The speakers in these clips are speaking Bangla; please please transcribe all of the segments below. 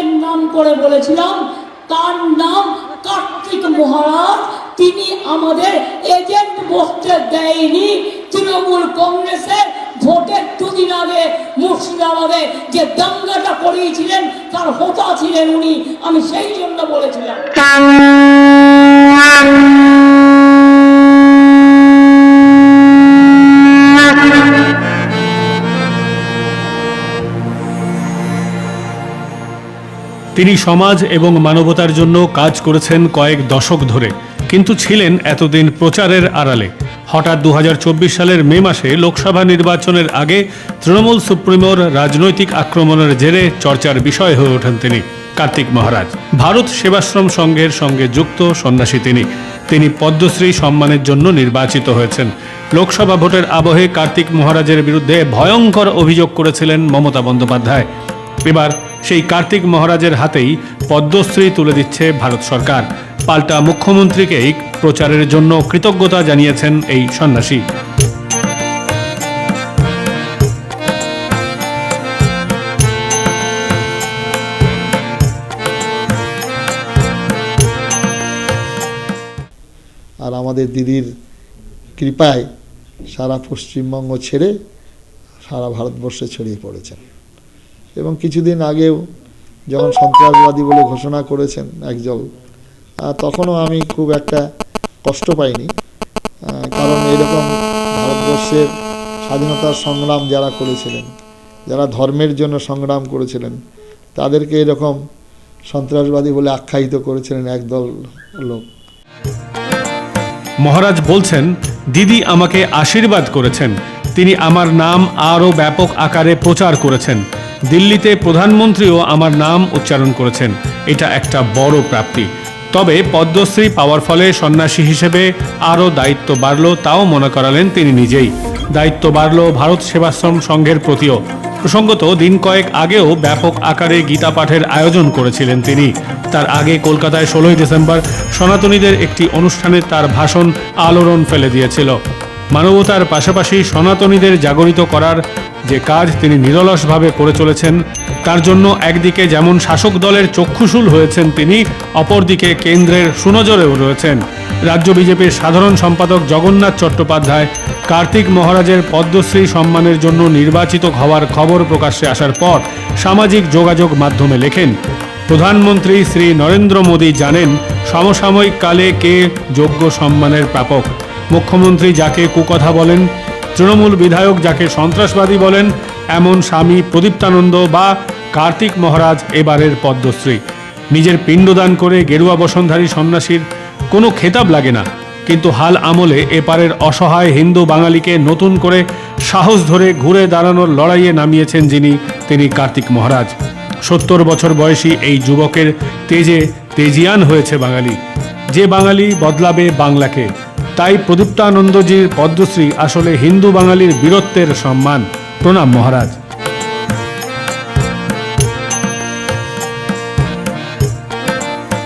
যাকে নাম করে বলেছিলাম, তার নাম কার্তিক মহারাজ। তিনি আমাদের এজেন্ট বসতে দেয়নি। তৃণমূল কংগ্রেসের ভোটের দুদিন আগে মুর্শিদাবাদে যে দাঙ্গাটা করিয়েছিলেন, তার হোতা ছিলেন উনি। আমি সেই জন্য বলেছিলাম। তিনি সমাজ এবং মানবতার জন্য কাজ করেছেন কয়েক দশক ধরে, কিন্তু ছিলেন এতদিন প্রচারের আড়ালে। হঠাৎ দু সালের মে মাসে লোকসভা নির্বাচনের আগে তৃণমূল সুপ্রিমোর রাজনৈতিক আক্রমণের জেরে চর্চার বিষয় হয়ে ওঠেন তিনি, কার্তিক মহারাজ। ভারত সেবাশ্রম সংঘের সঙ্গে যুক্ত সন্ন্যাসী তিনি। তিনি পদ্মশ্রী সম্মানের জন্য নির্বাচিত হয়েছেন। লোকসভা ভোটের আবহে কার্তিক মহারাজের বিরুদ্ধে ভয়ঙ্কর অভিযোগ করেছিলেন মমতা বন্দ্যোপাধ্যায়। এবার সেই কার্তিক মহারাজের হাতেই পদ্মশ্রী তুলে দিচ্ছে ভারত সরকার। পাল্টা মুখ্যমন্ত্রীকেই প্রচারের জন্য কৃতজ্ঞতা জানিয়েছেন এই সন্ন্যাসী। আর আমাদের দিদির কৃপায় সারা পশ্চিমবঙ্গ ছেড়ে সারা ভারতবর্ষে ছড়িয়ে পড়েছেন এবং কিছুদিন আগেও যখন সন্ত্রাসবাদী বলে ঘোষণা করেছেন একজন আহ, তখনও আমি খুব একটা কষ্ট পাইনি কারণ এরকম ভারতবর্ষের স্বাধীনতার সংগ্রাম যারা করেছিলেন যারা ধর্মের জন্য সংগ্রাম করেছিলেন তাদেরকে এরকম সন্ত্রাসবাদী বলে আখ্যায়িত করেছিলেন একদল লোক। মহারাজ বলছেন দিদি আমাকে আশীর্বাদ করেছেন। তিনি আমার নাম আরও ব্যাপক আকারে প্রচার করেছেন। দিল্লিতে প্রধানমন্ত্রীও আমার নাম উচ্চারণ করেছেন। এটা একটা বড় প্রাপ্তি। তবে পদ্মশ্রী পাওয়ার ফলে সন্ন্যাসী হিসেবে আরও দায়িত্ব বাড়ল তাও মনে করালেন তিনি নিজেই। দায়িত্ব বাড়ল ভারত সেবাশ্রম সংঘের প্রতিও। প্রসঙ্গত দিন কয়েক আগেও ব্যাপক আকারে গীতা পাঠের আয়োজন করেছিলেন তিনি। তার আগে কলকাতায় ষোলোই ডিসেম্বর সনাতনীদের একটি অনুষ্ঠানে তার ভাষণ আলোড়ন ফেলে দিয়েছিল। মানবতার পাশাপাশি সনাতনীদের জাগরিত করার যে কাজ তিনি নিরলসভাবে করে চলেছেন, তার জন্য একদিকে যেমন শাসক দলের চক্ষুশূল হয়েছেন তিনি, অপরদিকে কেন্দ্রের সুনজরেও রয়েছেন। রাজ্য বিজেপির সাধারণ সম্পাদক জগন্নাথ চট্টোপাধ্যায় কার্তিক মহারাজের পদ্মশ্রী সম্মানের জন্য নির্বাচিত হওয়ার খবর প্রকাশ্যে আসার পর সামাজিক যোগাযোগ মাধ্যমে লেখেন, প্রধানমন্ত্রী শ্রী নরেন্দ্র মোদী জানেন, সমসাময়িক কালে কে যোগ্য সম্মানের প্রাপক? মুখ্যমন্ত্রী যাকে কুকথা বলেন, তৃণমূল বিধায়ক যাকে সন্ত্রাসবাদী বলেন, এমন স্বামী প্রদীপ্তানন্দ বা কার্তিক মহারাজ এবারের পদ্মশ্রী। নিজের পিণ্ডদান করে গেরুয়া বসনধারী সন্ন্যাসীর কোনো খেতাব লাগে না। কিন্তু হাল আমলে এপারের অসহায় হিন্দু বাঙালিকে নতুন করে সাহস ধরে ঘুরে দাঁড়ানোর লড়াইয়ে নামিয়েছেন যিনি, তিনি কার্তিক মহারাজ। সত্তর বছর বয়সী এই যুবকের তেজে তেজিয়ান হয়েছে বাঙালি। যে বাঙালি বদলাবে বাংলাকে তাই প্রদীপ্তানন্দজির পদ্মশ্রী আসলে হিন্দু বাঙালির বীরত্বের সম্মান। প্রণাম মহারাজ।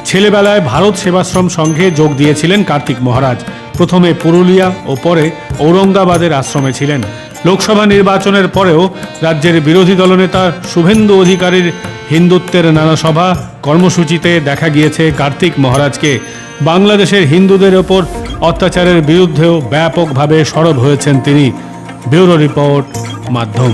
ছেলেবেলায় ভারত সেবাশ্রম সংঘে যোগ দিয়েছিলেন কার্তিক মহারাজ। প্রথমে পুরুলিয়া ও পরে ঔরঙ্গাবাদের আশ্রমে ছিলেন। লোকসভা নির্বাচনের পরেও রাজ্যের বিরোধী দলনেতা শুভেন্দু অধিকারীর হিন্দুত্বের নানা সভা কর্মসূচিতে দেখা গিয়েছে কার্তিক মহারাজকে। বাংলাদেশের হিন্দুদের ওপর অত্যাচারের বিরুদ্ধেও ব্যাপকভাবে সরব হয়েছেন তিনি। ব্যুরো রিপোর্ট মাধ্যম।